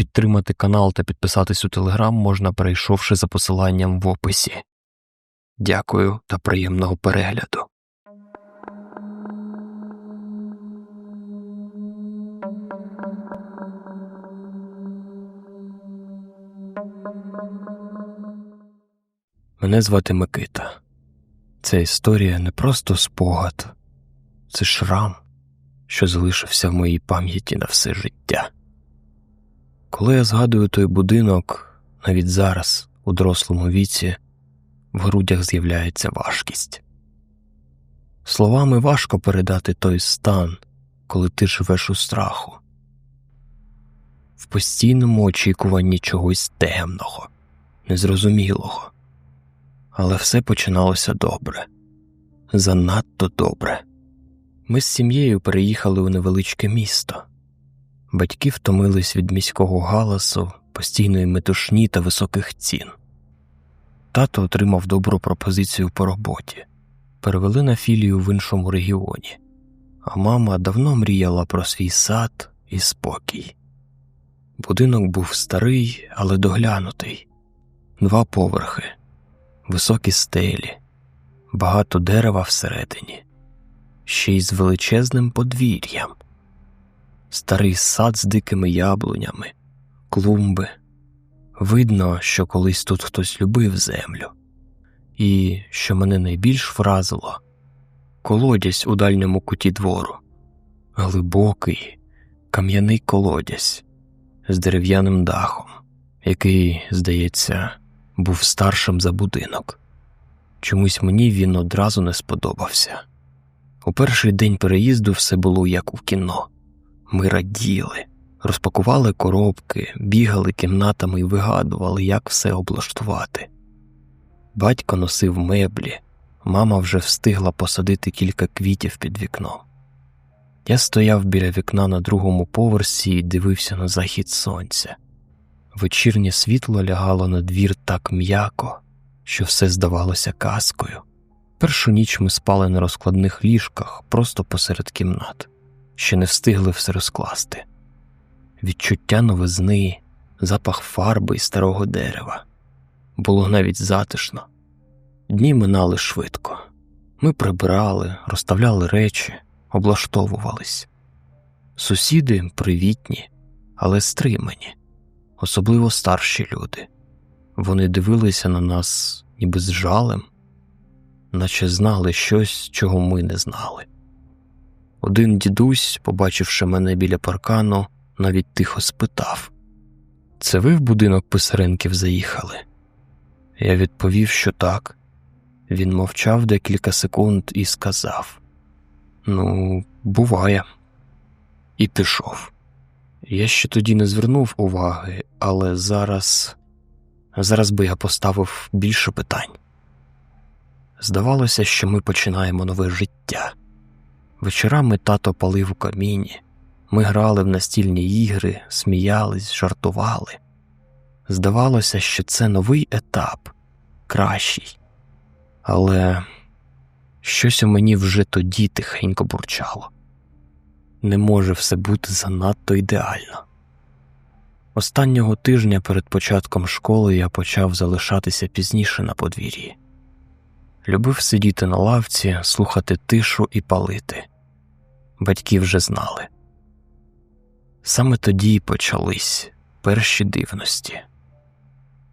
Підтримати канал та підписатись у телеграм можна, перейшовши за посиланням в описі. Дякую та приємного перегляду. Мене звати Микита. Ця історія не просто спогад, це шрам, що залишився в моїй пам'яті на все життя. Коли я згадую той будинок, навіть зараз, у дорослому віці, в грудях з'являється важкість. Словами важко передати той стан, коли ти живеш у страху, в постійному очікуванні чогось темного, незрозумілого. Але все починалося добре, занадто добре. Ми з сім'єю переїхали у невеличке місто. Батьки втомились від міського галасу, постійної метушні та високих цін. Тато отримав добру пропозицію по роботі, перевели на філію в іншому регіоні, а мама давно мріяла про свій сад і спокій. Будинок був старий, але доглянутий, два поверхи, високі стелі, багато дерева всередині, ще й з величезним подвір'ям старий сад з дикими яблунями, клумби. Видно, що колись тут хтось любив землю, і, що мене найбільш вразило, колодязь у дальньому куті двору, глибокий, кам'яний колодязь з дерев'яним дахом, який, здається, був старшим за будинок. Чомусь мені він одразу не сподобався. У перший день переїзду все було як у кіно. Ми раділи, розпакували коробки, бігали кімнатами і вигадували, як все облаштувати. Батько носив меблі, мама вже встигла посадити кілька квітів під вікном. Я стояв біля вікна на другому поверсі і дивився на захід сонця. Вечірнє світло лягало на двір так м'яко, що все здавалося казкою. Першу ніч ми спали на розкладних ліжках просто посеред кімнат ще не встигли все розкласти. Відчуття новизни, запах фарби і старого дерева. Було навіть затишно. Дні минали швидко. Ми прибирали, розставляли речі, облаштовувались. Сусіди привітні, але стримані, особливо старші люди. Вони дивилися на нас ніби з жалем, наче знали щось, чого ми не знали. Один дідусь, побачивши мене біля паркану, навіть тихо спитав Це ви в будинок писаренків заїхали? Я відповів, що так. Він мовчав декілька секунд і сказав: Ну, буває, і пішов. Я ще тоді не звернув уваги, але зараз зараз би я поставив більше питань. Здавалося, що ми починаємо нове життя. Вечорами тато палив у каміні, ми грали в настільні ігри, сміялись, жартували. Здавалося, що це новий етап, кращий, але щось у мені вже тоді тихенько бурчало не може все бути занадто ідеально. Останнього тижня перед початком школи я почав залишатися пізніше на подвір'ї. Любив сидіти на лавці, слухати тишу і палити. Батьки вже знали. Саме тоді почались перші дивності.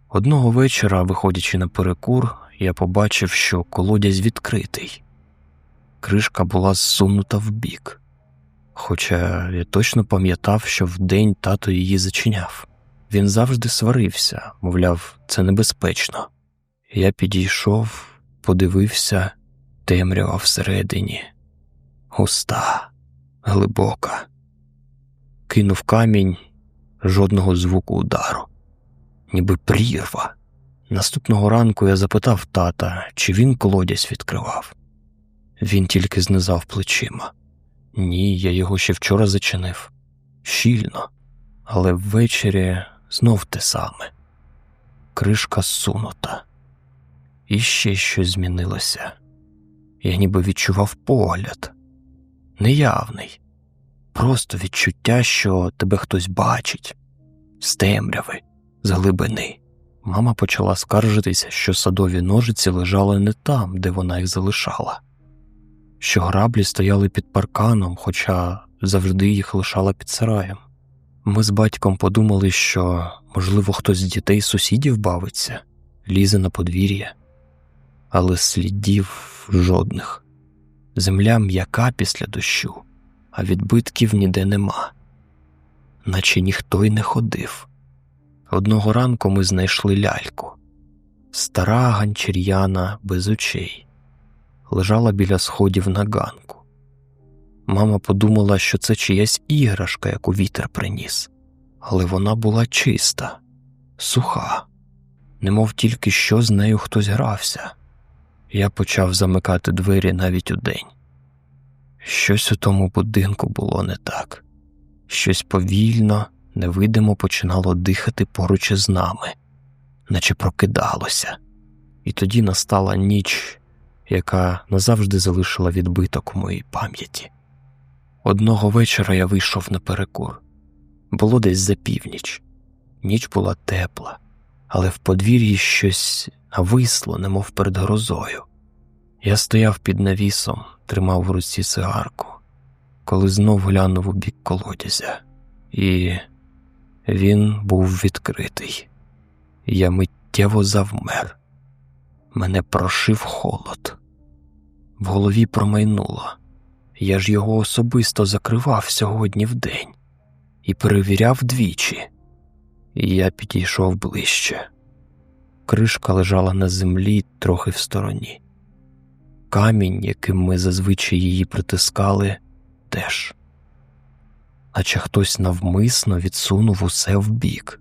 Одного вечора, виходячи на перекур, я побачив, що колодязь відкритий, кришка була зсунута вбік, хоча я точно пам'ятав, що вдень тато її зачиняв. Він завжди сварився, мовляв, це небезпечно. Я підійшов, подивився, темрява всередині, густа, глибока. Кинув камінь жодного звуку удару, ніби прірва. Наступного ранку я запитав тата, чи він колодязь відкривав. Він тільки знизав плечима. Ні, я його ще вчора зачинив щільно, але ввечері знов те саме. Кришка сунута. І ще щось змінилося. Я ніби відчував погляд неявний, просто відчуття, що тебе хтось бачить, з темряви, з глибини. Мама почала скаржитися, що садові ножиці лежали не там, де вона їх залишала, що граблі стояли під парканом, хоча завжди їх лишала під сараєм. Ми з батьком подумали, що, можливо, хтось з дітей сусідів бавиться, лізе на подвір'я, але слідів жодних. Земля м'яка після дощу, а відбитків ніде нема, наче ніхто й не ходив. Одного ранку ми знайшли ляльку, стара ганчір'яна без очей, лежала біля сходів на ганку. Мама подумала, що це чиясь іграшка, яку вітер приніс, але вона була чиста, суха, немов тільки що з нею хтось грався. Я почав замикати двері навіть удень. Щось у тому будинку було не так, щось повільно, невидимо починало дихати поруч із нами, наче прокидалося, і тоді настала ніч, яка назавжди залишила відбиток у моїй пам'яті. Одного вечора я вийшов на перекур. Було десь за північ. Ніч була тепла, але в подвір'ї щось нависло, немов перед грозою. Я стояв під навісом, тримав в руці цигарку, коли знов глянув у бік колодязя, і він був відкритий. Я миттєво завмер. Мене прошив холод. В голові промайнуло. Я ж його особисто закривав сьогодні в день і перевіряв двічі. І я підійшов ближче. Кришка лежала на землі трохи в стороні. Камінь, яким ми зазвичай її притискали, теж, наче хтось навмисно відсунув усе вбік.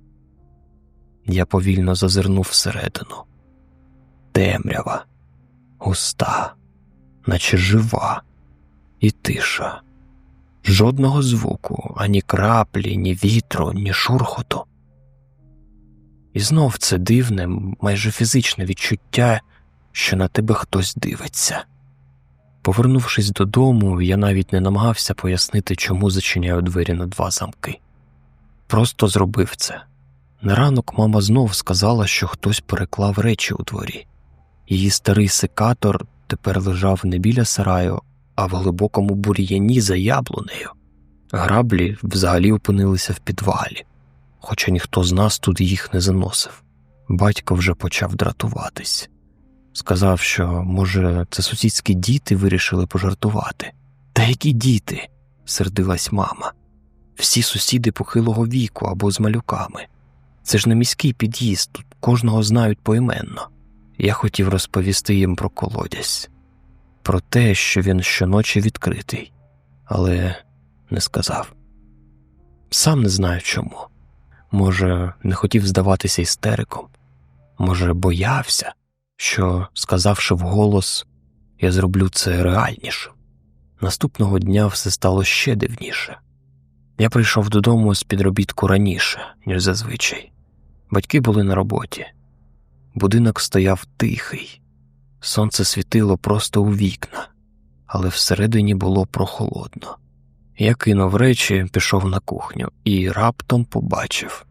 Я повільно зазирнув всередину. Темрява, густа, наче жива і тиша. Жодного звуку, ані краплі, ні вітру, ні шурхоту. І знов це дивне, майже фізичне відчуття, що на тебе хтось дивиться. Повернувшись додому, я навіть не намагався пояснити, чому зачиняю двері на два замки. Просто зробив це. На ранок мама знов сказала, що хтось переклав речі у дворі. Її старий секатор тепер лежав не біля сараю, а в глибокому бур'яні за яблунею. Граблі взагалі опинилися в підвалі, хоча ніхто з нас тут їх не заносив. Батько вже почав дратуватись. Сказав, що, може, це сусідські діти вирішили пожартувати. Та які діти? сердилась мама. Всі сусіди похилого віку або з малюками. Це ж не міський під'їзд, тут кожного знають поіменно. Я хотів розповісти їм про колодязь про те, що він щоночі відкритий, але не сказав. Сам не знаю чому. Може, не хотів здаватися істериком, може, боявся, що, сказавши вголос, я зроблю це реальніше. Наступного дня все стало ще дивніше. Я прийшов додому з підробітку раніше, ніж зазвичай. Батьки були на роботі. Будинок стояв тихий, Сонце світило просто у вікна, але всередині було прохолодно. Я кинув речі, пішов на кухню і раптом побачив,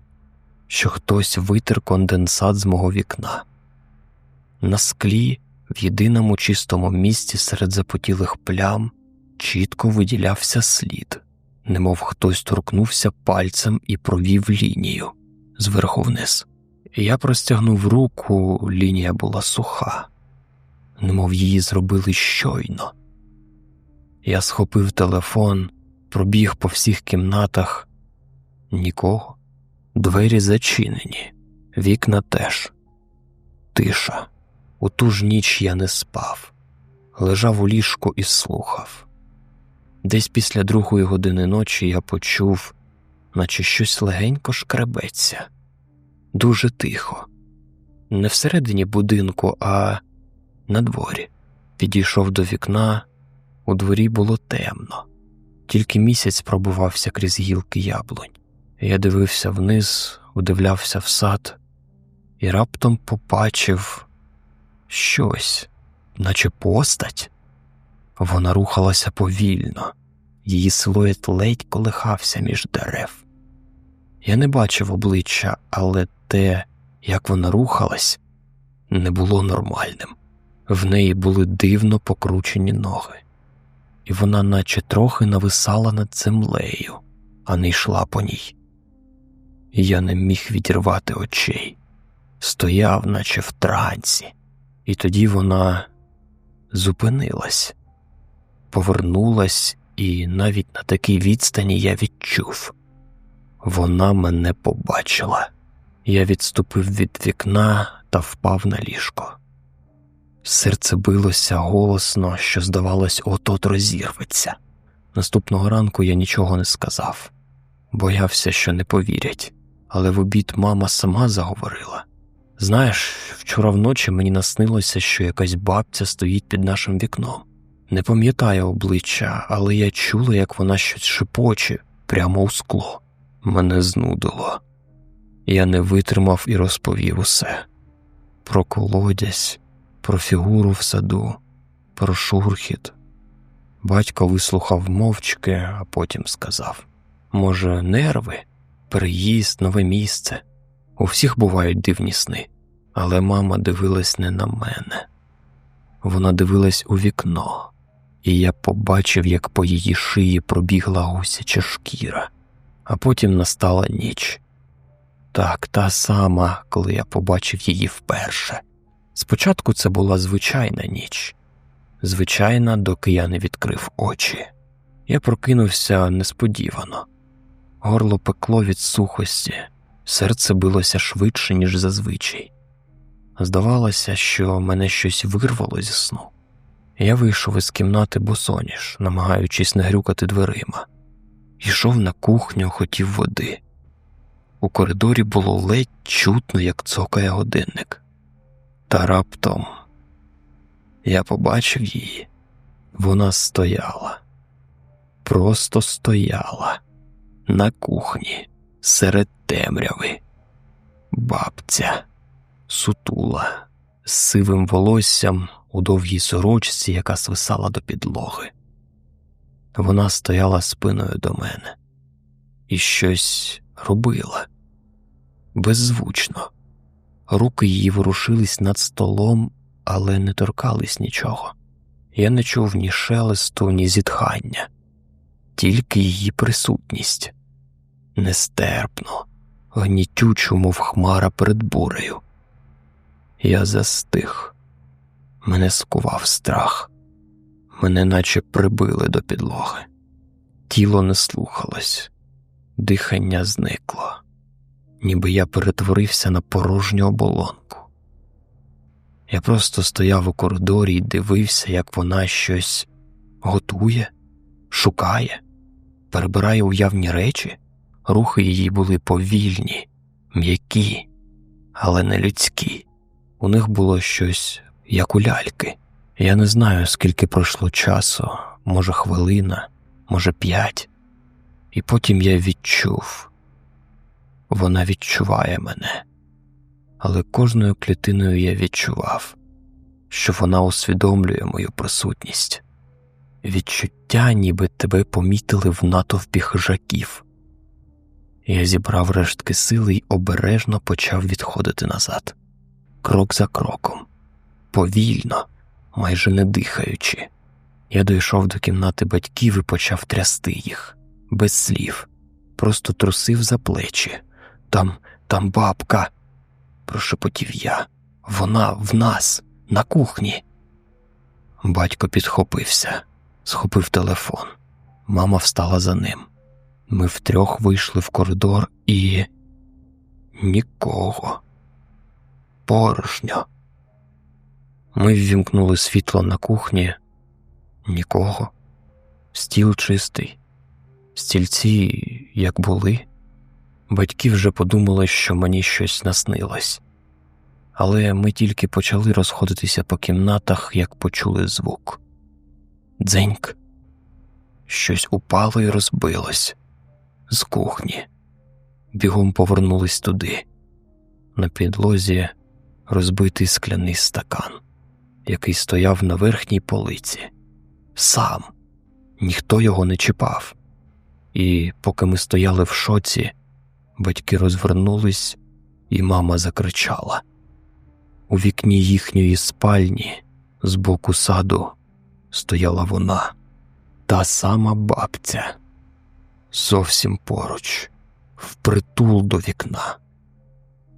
що хтось витер конденсат з мого вікна. На склі, в єдиному чистому місці серед запотілих плям, чітко виділявся слід, немов хтось торкнувся пальцем і провів лінію зверху вниз. Я простягнув руку, лінія була суха немов її зробили щойно. Я схопив телефон, пробіг по всіх кімнатах. Нікого. Двері зачинені, вікна теж. Тиша. У ту ж ніч я не спав, лежав у ліжку і слухав. Десь після другої години ночі я почув, наче щось легенько шкребеться, дуже тихо, не всередині будинку, а на дворі. Підійшов до вікна, у дворі було темно, тільки місяць пробувався крізь гілки яблунь. Я дивився вниз, удивлявся в сад і раптом побачив щось, наче постать. Вона рухалася повільно, її силует ледь колихався між дерев. Я не бачив обличчя, але те, як вона рухалась, не було нормальним. В неї були дивно покручені ноги, і вона наче трохи нависала над землею, а не йшла по ній. Я не міг відірвати очей, стояв, наче в трансі, і тоді вона зупинилась, повернулась, і навіть на такій відстані я відчув вона мене побачила. Я відступив від вікна та впав на ліжко. Серце билося голосно, що, здавалось, от-от розірветься. Наступного ранку я нічого не сказав, боявся, що не повірять, але в обід мама сама заговорила. Знаєш, вчора вночі мені наснилося, що якась бабця стоїть під нашим вікном. Не пам'ятаю обличчя, але я чула, як вона щось шепоче прямо у скло. Мене знудило. Я не витримав і розповів усе про колодязь, про фігуру в саду, про шурхіт. Батько вислухав мовчки, а потім сказав: може, нерви, переїзд, нове місце. У всіх бувають дивні сни, але мама дивилась не на мене. Вона дивилась у вікно, і я побачив, як по її шиї пробігла гусяча шкіра, а потім настала ніч. Так, та сама, коли я побачив її вперше. Спочатку це була звичайна ніч, звичайна, доки я не відкрив очі. Я прокинувся несподівано, горло пекло від сухості, серце билося швидше, ніж зазвичай. Здавалося, що мене щось вирвало зі сну. Я вийшов із кімнати босоніж, намагаючись не грюкати дверима, Йшов на кухню, хотів води. У коридорі було ледь чутно, як цокає годинник. Та раптом я побачив її, вона стояла, просто стояла на кухні серед темряви, бабця, сутула, з сивим волоссям у довгій сорочці, яка свисала до підлоги. Вона стояла спиною до мене і щось робила беззвучно. Руки її ворушились над столом, але не торкались нічого. Я не чув ні шелесту, ні зітхання, тільки її присутність нестерпно, гнітючу, мов хмара перед бурею. Я застиг, мене скував страх, мене наче прибили до підлоги. Тіло не слухалось, дихання зникло ніби я перетворився на порожню оболонку. Я просто стояв у коридорі і дивився, як вона щось готує, шукає, перебирає уявні речі, рухи її були повільні, м'які, але не людські. У них було щось як у ляльки. Я не знаю, скільки пройшло часу, може, хвилина, може, п'ять, і потім я відчув, вона відчуває мене, але кожною клітиною я відчував, що вона усвідомлює мою присутність, відчуття, ніби тебе помітили в натовпі хижаків. Я зібрав рештки сили й обережно почав відходити назад, крок за кроком, повільно, майже не дихаючи. Я дійшов до кімнати батьків і почав трясти їх без слів, просто трусив за плечі. Там, там бабка, прошепотів я. Вона в нас, на кухні. Батько підхопився, схопив телефон. Мама встала за ним. Ми втрьох вийшли в коридор і нікого. Порожньо. Ми ввімкнули світло на кухні, нікого. Стіл чистий, стільці, як були. Батьки вже подумали, що мені щось наснилось, але ми тільки почали розходитися по кімнатах, як почули звук. Дзеньк, щось упало і розбилось з кухні. Бігом повернулись туди. На підлозі розбитий скляний стакан, який стояв на верхній полиці. Сам ніхто його не чіпав. І поки ми стояли в шоці Батьки розвернулись, і мама закричала. У вікні їхньої спальні з боку саду стояла вона, та сама бабця, зовсім поруч, впритул до вікна.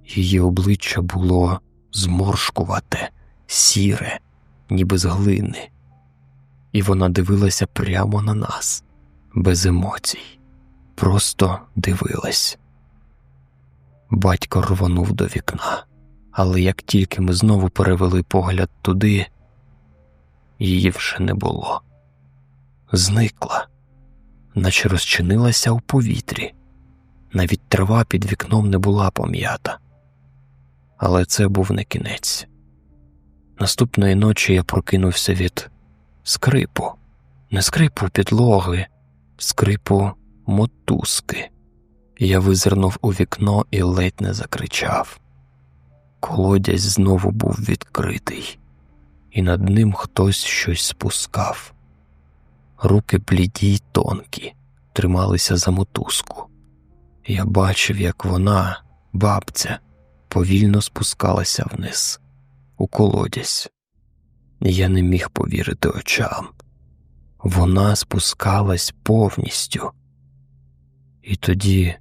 Її обличчя було зморшкувате, сіре, ніби з глини, і вона дивилася прямо на нас, без емоцій, просто дивилась. Батько рвонув до вікна, але як тільки ми знову перевели погляд туди, її вже не було. Зникла, наче розчинилася у повітрі. Навіть трава під вікном не була пом'ята. Але це був не кінець. Наступної ночі я прокинувся від скрипу, не скрипу підлоги, скрипу мотузки. Я визирнув у вікно і ледь не закричав. Колодязь знову був відкритий, і над ним хтось щось спускав. Руки бліді й тонкі, трималися за мотузку. Я бачив, як вона, бабця, повільно спускалася вниз, у колодязь. Я не міг повірити очам. Вона спускалась повністю. І тоді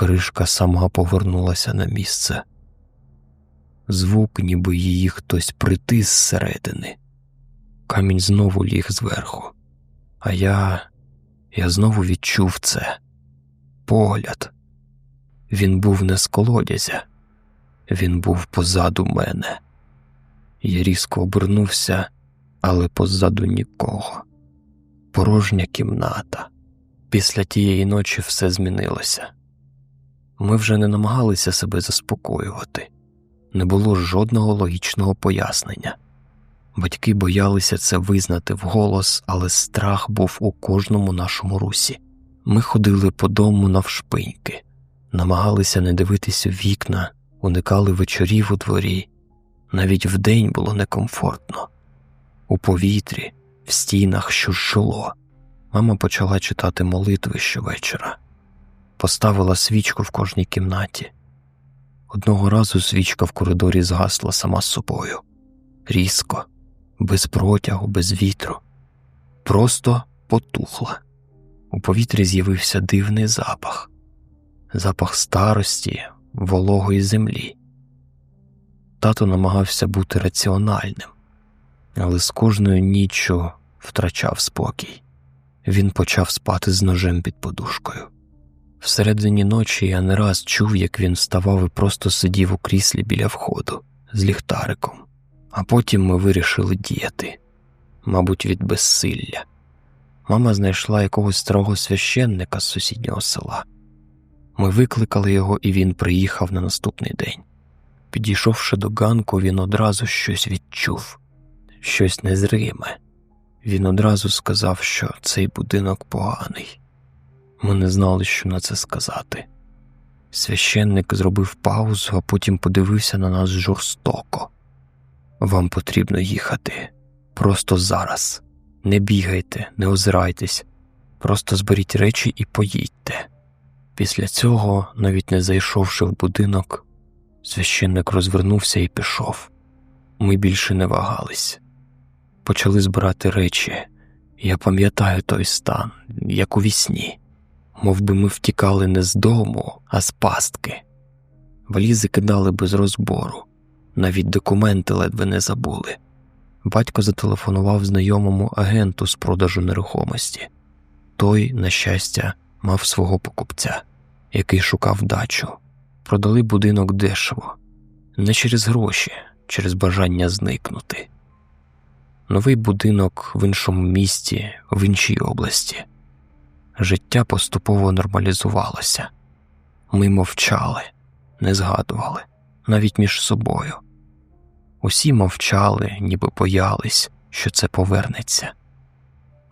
кришка сама повернулася на місце. Звук, ніби її хтось притис зсередини. Камінь знову ліг зверху, а я я знову відчув це погляд. Він був не з колодязя, він був позаду мене. Я різко обернувся, але позаду нікого. Порожня кімната. Після тієї ночі все змінилося. Ми вже не намагалися себе заспокоювати, не було жодного логічного пояснення. Батьки боялися це визнати вголос, але страх був у кожному нашому русі. Ми ходили по дому навшпиньки, намагалися не дивитись у вікна, уникали вечорів у дворі. Навіть вдень було некомфортно. У повітрі, в стінах що жило. Мама почала читати молитви щовечора, поставила свічку в кожній кімнаті. Одного разу свічка в коридорі згасла сама з собою, різко, без протягу, без вітру, просто потухла. У повітрі з'явився дивний запах, запах старості, вологої землі. Тато намагався бути раціональним, але з кожною ніччю втрачав спокій. Він почав спати з ножем під подушкою. Всередині ночі я не раз чув, як він вставав і просто сидів у кріслі біля входу з ліхтариком, а потім ми вирішили діяти, мабуть, від безсилля. Мама знайшла якогось старого священника з сусіднього села. Ми викликали його, і він приїхав на наступний день. Підійшовши до ганку, він одразу щось відчув, щось незриме. Він одразу сказав, що цей будинок поганий. Ми не знали, що на це сказати. Священник зробив паузу, а потім подивився на нас жорстоко. Вам потрібно їхати просто зараз. Не бігайте, не озирайтесь, просто зберіть речі і поїдьте. Після цього, навіть не зайшовши в будинок, священник розвернувся і пішов. Ми більше не вагались почали збирати речі. Я пам'ятаю той стан, як у вісні, мов би ми втікали не з дому, а з пастки. Валізи кидали без розбору, навіть документи ледве не забули. Батько зателефонував знайомому агенту з продажу нерухомості. Той, на щастя, мав свого покупця, який шукав дачу. Продали будинок дешево, не через гроші, через бажання зникнути новий будинок в іншому місті, в іншій області. Життя поступово нормалізувалося. Ми мовчали, не згадували, навіть між собою. Усі мовчали, ніби боялись, що це повернеться.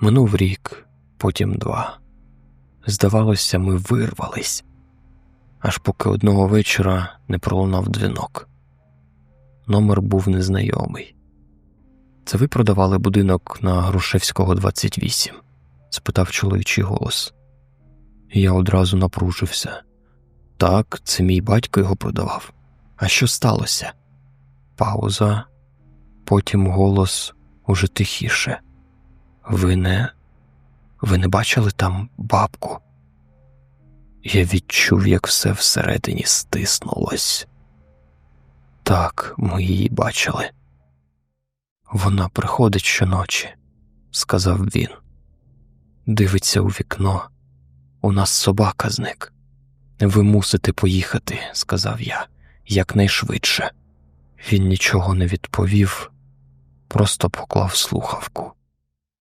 Минув рік, потім два. Здавалося, ми вирвались, аж поки одного вечора не пролунав дзвінок. Номер був незнайомий. Це ви продавали будинок на Грушевського, 28? Спитав чоловічий голос. Я одразу напружився. Так, це мій батько його продавав. А що сталося? Пауза, потім голос уже тихіше. Ви не. Ви не бачили там бабку? Я відчув, як все всередині стиснулось. Так, ми її бачили. Вона приходить щоночі, сказав він. Дивиться у вікно. У нас собака зник. Ви мусите поїхати, сказав я, якнайшвидше. Він нічого не відповів, просто поклав слухавку.